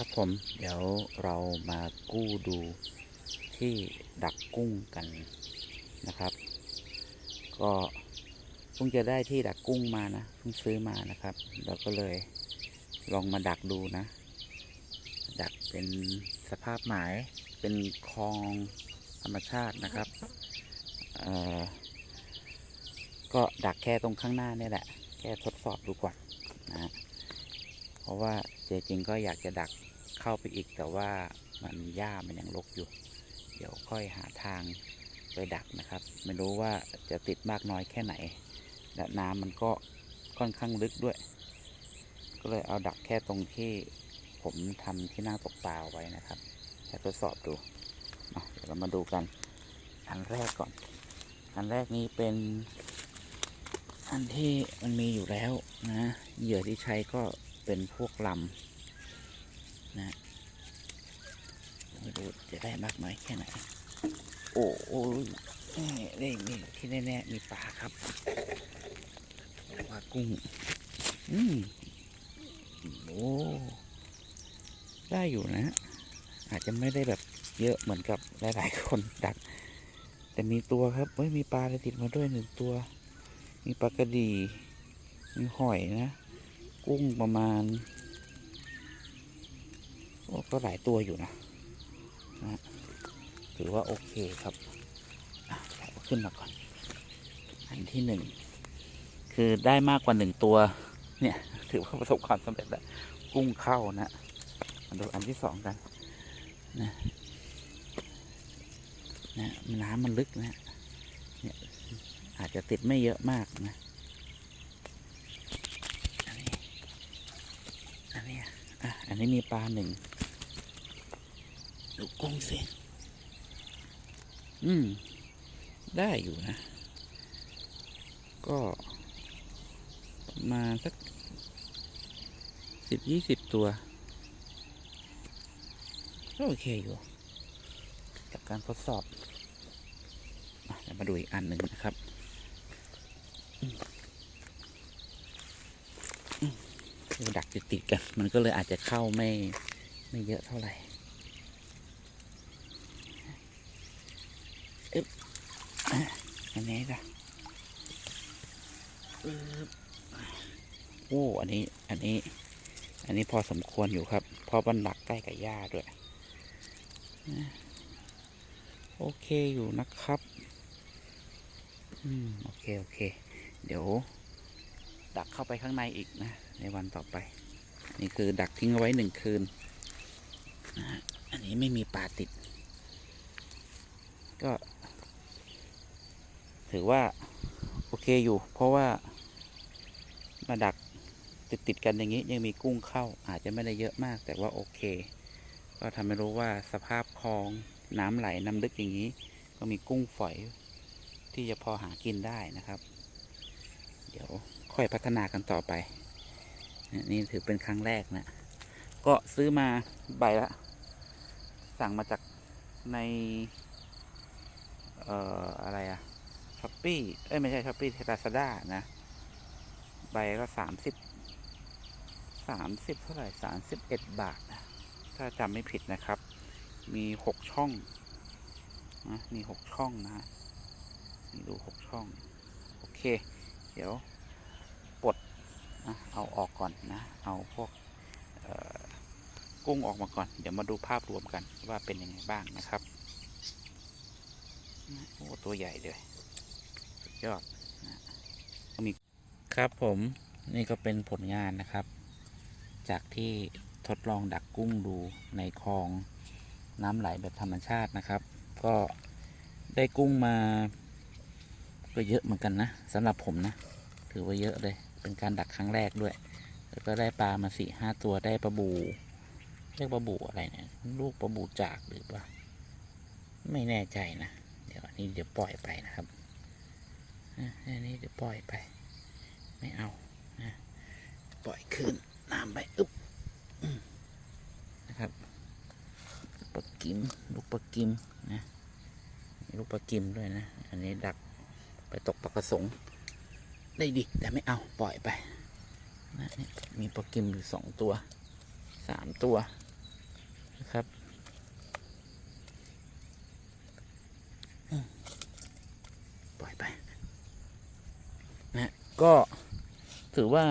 ครับผม เดี๋ยวเรามากู้ดูที่ดักกุ้งกันนะครับ ก็เพิ่งจะได้ที่ดักกุ้งมานะเพิ่งซื้อมานะครับ เราก็เลยลองมาดักดูนะ ดักเป็นสภาพหมายเป็นคลองธรรมชาตินะครับเอ่อก็ดักแค่ตรงข้างหน้าเนี่ยแหละ แค่ทดสอบดูก่อนนะ เพราะว่า จจริงก็อยากจะดักเข้าไปอีกแต่ว่ามันหญ้ามันยังรกอยู่ เดี๋ยวค่อยหาทางไปดักนะครับ ไม่รู้ว่าจะติดมากน้อยแค่ไหน และน้ำมันก็ค่อนข้างลึกด้วย ก็เลยเอาดักแค่ตรงที่ผมทำที่หน้าตกปลาไว้นะครับจะทดสอบดูเดี๋ยวเรามาดูกัน อันแรกก่อน อันแรกนี้เป็น อันที่มันมีอยู่แล้วนะ เหยื่อที่ใช้ก็ เป็นพวกลำนะไม่รู้จะได้มากน้อยแค่ไหน โอ้โอ้ยนี่นี่ที่แน่ๆมีปลาครับปลากุ้ง อืมโอ้ได้อยู่นะ อาจจะไม่ได้แบบเยอะเหมือนกับหลายๆคนดัก แต่มีตัวครับเฮ้ยมีปลาติดมาด้วยหนึ่งตัว มีปลากระดีมีหอยนะ กุ้งประมาณก็หลายตัวอยู่นะนะถือว่าโอเคครับขึ้นมาก่อน อันที่หนึ่งคือได้มากกว่าหนึ่งตัว เนี่ย ถือว่าประสบความสำเร็จแล้วกุ้งเข้านะมาดูอันที่สองกันนะนะน้ำมันลึกนะเนี่ยอาจจะติดไม่เยอะมากนะ อันนี้ อันนี้ อะอันนี้มีปลาหนึ่งดูกุ้งสิอืม ได้อยู่นะ ก็ประมาณสักสิบยี่สิบตัวก็โอเคอยู่ กับการทดสอบอะเดี๋ยวมาดูอีกอันหนึ่งนะครับ คือดักติดๆกัน มันก็เลยอาจจะเข้าไม่ไม่เยอะเท่าไหร่เอ๊บอะอันนี้จ้ะอึ๊บโอ้ อันนี้ อันนี้ อันนี้พอสมควรอยู่ครับ เพราะมันดักใกล้กับหญ้าด้วย โอเคอยู่นะครับ อืม โอเค โอเค เดี๋ยว ดักเข้าไปข้างในอีกนะ ในวันต่อไป นี่คือดักทิ้งเอาไว้หนึ่งคืนนะอันนี้ไม่มีปลาติด ก็ ถือว่า โอเคอยู่ เพราะว่ามาดักติดติดกันอย่างนี้ยังมีกุ้งเข้า อาจจะไม่ได้เยอะมาก แต่ว่าโอเค ก็ทำให้รู้ว่าสภาพคลองน้ำไหลน้ำลึกอย่างนี้ ก็มีกุ้งฝอยที่จะพอหากินได้นะครับ เดี๋ยวค่อยพัฒนากันต่อไป นี่ถือเป็นครั้งแรกนะ ก็ซื้อมาใบละ สั่งมาจากใน เอ่อ อะไรอะช้อปปี้เอ้ย ไม่ใช่ช้อปปี้เทลาซาด้านะ ใบก็สามสิบสามสิบเท่าไหร่สามสิบเอ็ดบาทนะถ้าจำไม่ผิดนะครับ มีหกช่องนะมีหกช่องนะนี่ดูหกช่อง โอเค ดี๋ยวปลดนะเอาออกก่อนนะ เอาพวกกุ้งออกมาก่อน เดี๋ยวมาดูภาพรวมกันว่าเป็นยังไงบ้างนะครับโอ้ตัวใหญ่เลยยอดนะมีครับผมนี่ก็เป็นผลงานนะครับ จากที่ทดลองดักกุ้งดูในคลองน้ำไหลแบบธรรมชาตินะครับ ก็ได้กุ้งมา ก็เยอะเหมือนกันนะสำหรับผมนะ ถือว่าเยอะเลย เป็นการดักครั้งแรกด้วย แล้วก็ได้ปลามาสี่ห้าตัวได้ปลาบูเรียกปลาบูอะไรเนี่ย ลูกปลาบูจากหรือเปล่าไม่แน่ใจนะ เดี๋ยวอันนี้เดี๋ยวปล่อยไปนะครับอันนี้เดี๋ยวปล่อยไป ไม่เอานะปล่อยขึ้นน้ำไปอึ๊บนะครับปลากิม ลูกปลากิมนะลูกปลากิมด้วยนะ อันนี้ดัก ไปตกปลากระสงได้ดิแต่ไม่เอาปล่อยไปนะมีปลากิมอยู่สองตัวสามตัวนะครับปล่อยไปนะก็ถือว่า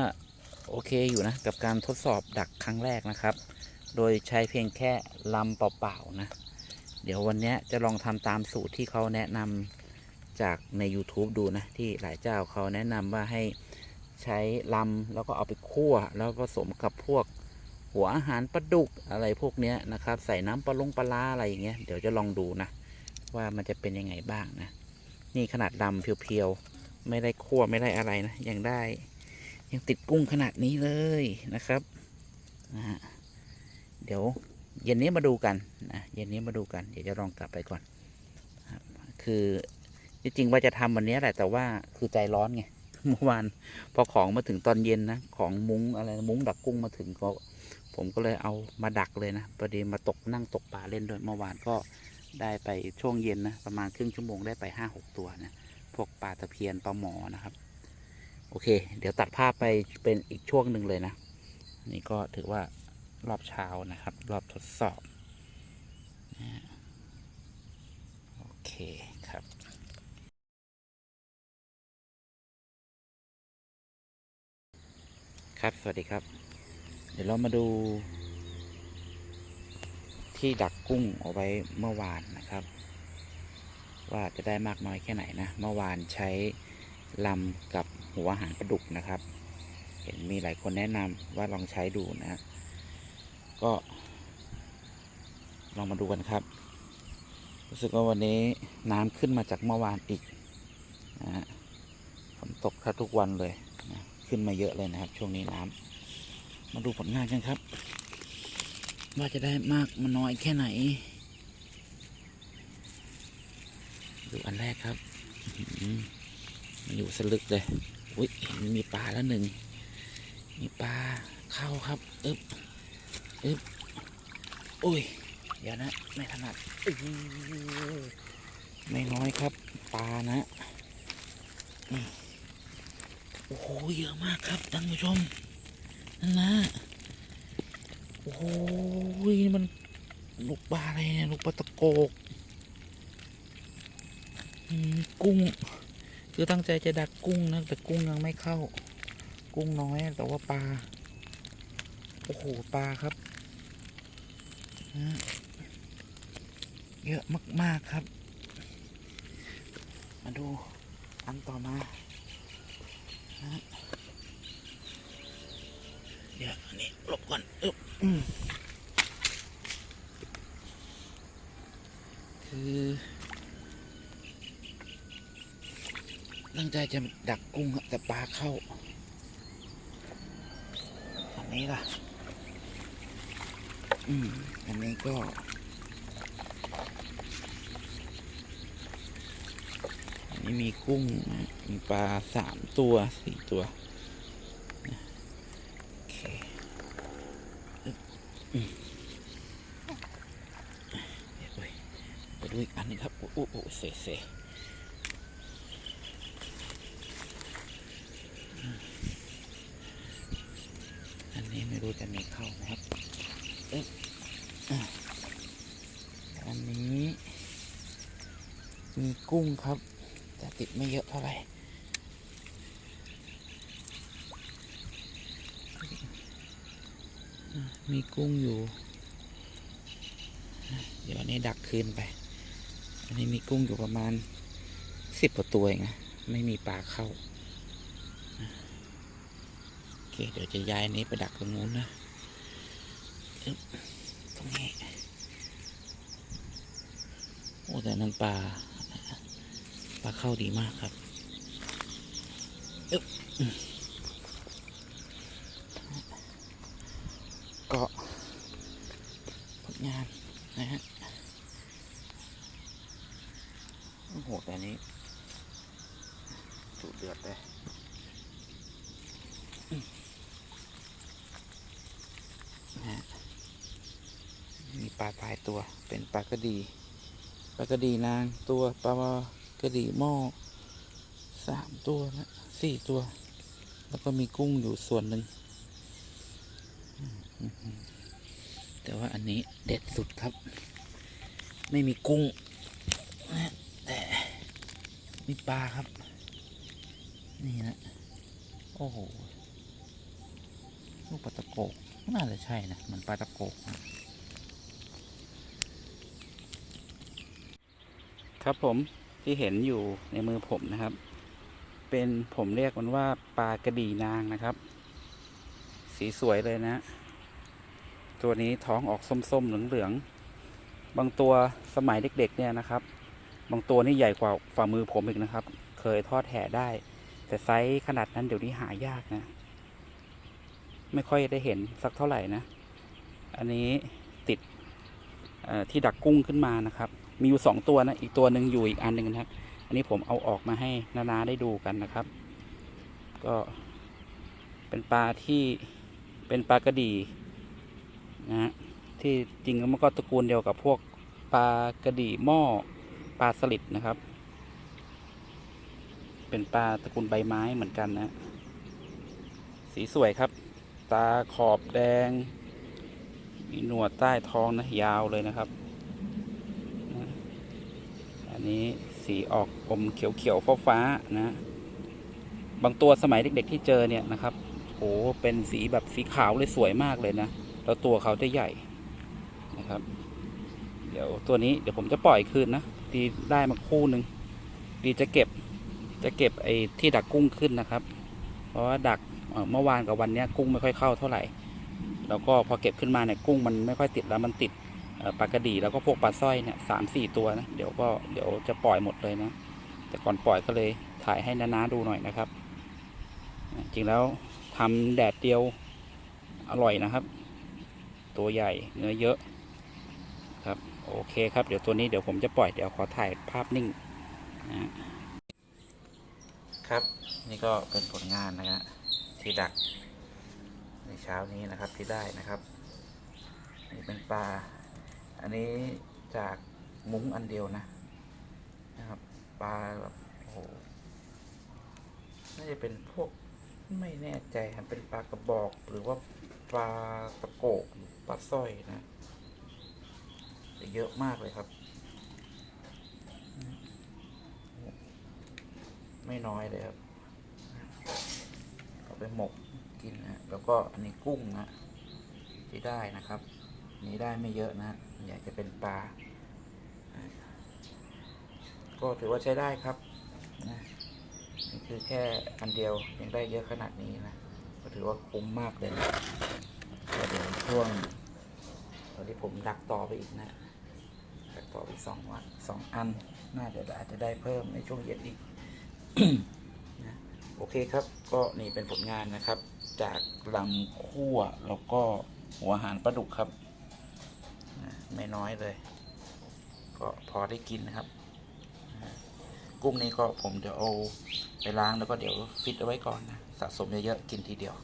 โอเคอยู่นะ กับการทดสอบดักครั้งแรกนะครับ โดยใช้เพียงแค่ลำเปล่าๆนะ เดี๋ยววันนี้จะลองทำตามสูตรที่เขาแนะนำ จากใน YouTube ดูนะ ที่หลายเจ้าเขาแนะนำว่าให้ใช้ลำแล้วก็เอาไปคั่ว แล้วผสมกับพวกหัวอาหารปลาดุกอะไรพวกนี้นะครับ ใส่น้ำปลาลงปลาร้าอะไรอย่างเงี้ยเดี๋ยวจะลองดูนะ ว่ามันจะเป็นยังไงบ้างนะ นี่ขนาดดำเพียวๆ ไม่ได้คั่วไม่ได้อะไรนะ ยังได้ ยังติดกุ้งขนาดนี้เลยนะครับนะฮะเดี๋ยวเย็นนี้มาดูกันนะเย็นนี้มาดูกัน เดี๋ยวจะลองกลับไปก่อน คือ ที่จริงว่าจะทำวันนี้แหละแต่ว่าคือใจร้อนไงเมื่อวานพอของมาถึงตอนเย็นนะของมุ้งอะไรมุ้งดักกุ้งมาถึงก็ ผมก็เลยเอามาดักเลยนะพอดีมาตกนั่งตกปลาเล่นด้วยเมื่อวานก็ได้ไปช่วงเย็นนะประมาณครึ่งชั่วโมงได้ไปห้าหกตัวนะพวกปลาตะเพียนปลาหมอนะครับ โอเค เดี๋ยวตัดภาพไปเป็นอีกช่วงหนึ่งเลยนะ นี่ก็ถือว่ารอบเช้านะครับ รอบทดสอบนะโอเคครับ ครับ สวัสดีครับ เดี๋ยวเรามาดู ที่ดักกุ้งเอาไว้เมื่อวานนะครับ ว่าจะได้มากน้อยแค่ไหนนะ เมื่อวานใช้ลำกับหัวหารปลาดุกนะครับ เห็นมีหลายคนแนะนำว่าลองใช้ดูนะ ก็ ลองมาดูกันครับ รู้สึกว่าวันนี้น้ำขึ้นมาจากเมื่อวานอีกนะฮะฝนตกแทบทุกวันเลย ขึ้นมาเยอะเลยนะครับ ช่วงนี้น้ำมาดูผลงานกันครับ ว่าจะได้มากมันน้อยแค่ไหน ดูอันแรกครับอื้อหือมันอยู่สลึกเลยอุ้ยมีปลาแล้วหนึ่งมีปลาเข้าครับอึบอึบอุ้ยเดี๋ยวนะ ไม่ถนัดไม่น้อยครับ ปลานะนี่ โอ้โหเยอะมากครับท่านผู้ชมนั่นนะโอ้โหมันลูกปลาอะไรเนี่ยลูกปลาตะโกกกุ้ง คือตั้งใจจะดักกุ้งนะแต่กุ้งยังไม่เข้า กุ้งน้อยแต่ว่าปลาโอ้โหปลาครับเยอะมาก ๆ ครับ มาดูอันต่อมา เดี๋ยวอันนี้หลบก่อนอึ๊บอืมคือตั้งใจจะดักกุ้งแต่ปลาเข้า อันนี้ล่ะ อืม อันนี้ก็ นนี้มีกุ้งมีปลาสามตัวสี่ตัวโอเคอึ๊บอืมเดี๋ยวไปไปดูอีกอันนึงครับ โอ้โหเสเสอันนี้ไม่รู้จะมีเข้าไหมครับเอ๊ะอันนี้ มีกุ้งครับ ติดไม่เยอะเท่าไหร่มีกุ้งอยู่ เดี๋ยวอันนี้ดักคืนไป อันนี้มีกุ้งอยู่ประมาณสิบกว่าตัวเองนะ ไม่มีปลาเข้า โอเค เดี๋ยวจะย้ายนี้ไปดักตรงนู้นนะ ตรงนี้ โอ้แต่นั้นปลา ปลาเข้าดีมากครับอึ๊บอืมก็ผลงานนะฮะโอ้โหแต่อันนี้สุดเดือดเลยนะฮะมีปลาตายตัวเป็นปลากระดี ปลากระดีนางตัวปลา กระดีหม้อสามตัวนะสี่ตัว แล้วก็มีกุ้งอยู่ส่วนหนึ่ง แต่ว่าอันนี้เด็ดสุดครับ ไม่มีกุ้ง แต่มีปลาครับ นี่นะ โอ้โห ลูกปลาตะโกกน่าจะใช่นะเหมือนปลาตะโกกนะครับผม ที่เห็นอยู่ในมือผมนะครับ เป็นผมเรียกมันว่าปลากระดีนางนะครับ สีสวยเลยนะ ตัวนี้ท้องออกส้มๆเหลืองๆบางตัวสมัยเด็กๆเนี่ยนะครับ บางตัวนี่ใหญ่กว่าฝ่ามือผมอีกนะครับ เคยทอดแห่ได้ แต่ไซส์ขนาดนั้นเดี๋ยวนี้หายากนะ ไม่ค่อยได้เห็นสักเท่าไหร่นะ อันนี้ติดที่ดักกุ้งขึ้นมานะครับ มีอยู่สองตัวนะ อีกตัวหนึ่งอยู่อีกอันหนึ่งนะครับ อันนี้ผมเอาออกมาให้นานาได้ดูกันนะครับ ก็เป็นปลาที่เป็นปลากระดีนะฮะที่จริงมันก็ตระกูลเดียวกับพวกปลากระดีหม้อปลาสลิดนะครับ เป็นปลาตระกูลใบไม้เหมือนกันนะ สีสวยครับ ตาขอบแดง มีหนวดใต้ท้องนะยาวเลยนะครับ นี้สีออกอมเขียวๆฟ้าๆนะ บางตัวสมัยเด็ก ๆ ที่เจอเนี่ยนะครับโหเป็นสีแบบสีขาวเลยสวยมากเลยนะ แล้วตัวเขาจะใหญ่นะครับ เดี๋ยวตัวนี้เดี๋ยวผมจะปล่อยคืนนะดีได้มาคู่หนึ่งดีจะเก็บจะเก็บไอ้ที่ดักกุ้งขึ้นนะครับ เพราะว่าดักเมื่อวานกับวันนี้กุ้งไม่ค่อยเข้าเท่าไหร่ แล้วก็พอเก็บขึ้นมาเนี่ยกุ้งมันไม่ค่อยติดแล้วมันติด ปลากระดีแล้วก็พวกปลาสร้อยเนี่ยสามสี่ตัวนะเดี๋ยวก็เดี๋ยวจะปล่อยหมดเลยนะ แต่ก่อนปล่อยก็เลยถ่ายให้นาๆดูหน่อยนะครับ จริงแล้วทำแดดเดียวอร่อยนะครับ ตัวใหญ่เนื้อเยอะครับโอเคครับเดี๋ยวตัวนี้เดี๋ยวผมจะปล่อยเดี๋ยวขอถ่ายภาพนิ่งนะครับนี่ก็เป็นผลงานนะฮะที่ดักในเช้านี้นะครับที่ได้นะครับ นี่เป็นปลา อันนี้จากมุ้งอันเดียวนะ นะครับปลาแบบโอ้โหน่าจะเป็นพวกไม่แน่ใจเป็นปลากระบอกหรือว่าปลาตะโกกหรือปลาสร้อยนะเยอะมากเลยครับ ไม่น้อยเลยครับเอาไปหมกกินนะแล้วก็อันนี้กุ้งนะที่ได้นะครับนนี้ได้ไม่เยอะนะ อยากจะเป็นปลา ก็ถือว่าใช้ได้ครับนะนี่คือแค่อันเดียวยังได้เยอะขนาดนี้นะ ก็ถือว่าคุ้มมากเลยนะเดี๋ยวช่วงตอนที่ผมดักต่อไปอีกนะดักต่อไปสองวันสองอัน น่าจะอาจจะได้เพิ่มในช่วงเย็นอีกนะโอเคครับ ก็นี่เป็นผลงานนะครับ จากลำคั่วแล้วก็หัวหารปลาดุกครับ น้อยเลย ก็พอได้กินนะครับ กุ้งนี้ก็ผมเดี๋ยวเอาไปล้างแล้วก็เดี๋ยวฟิตเอาไว้ก่อนนะสะสมเยอะๆกินทีเดียว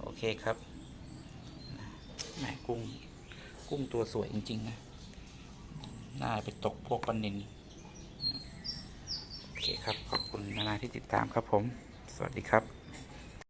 โอเคครับแหมกุ้ง กุ้งตัวสวยจริงๆนะน่าไปตกพวกปลานินโอเคครับ ขอบคุณนานาที่ติดตามครับผม สวัสดีครับ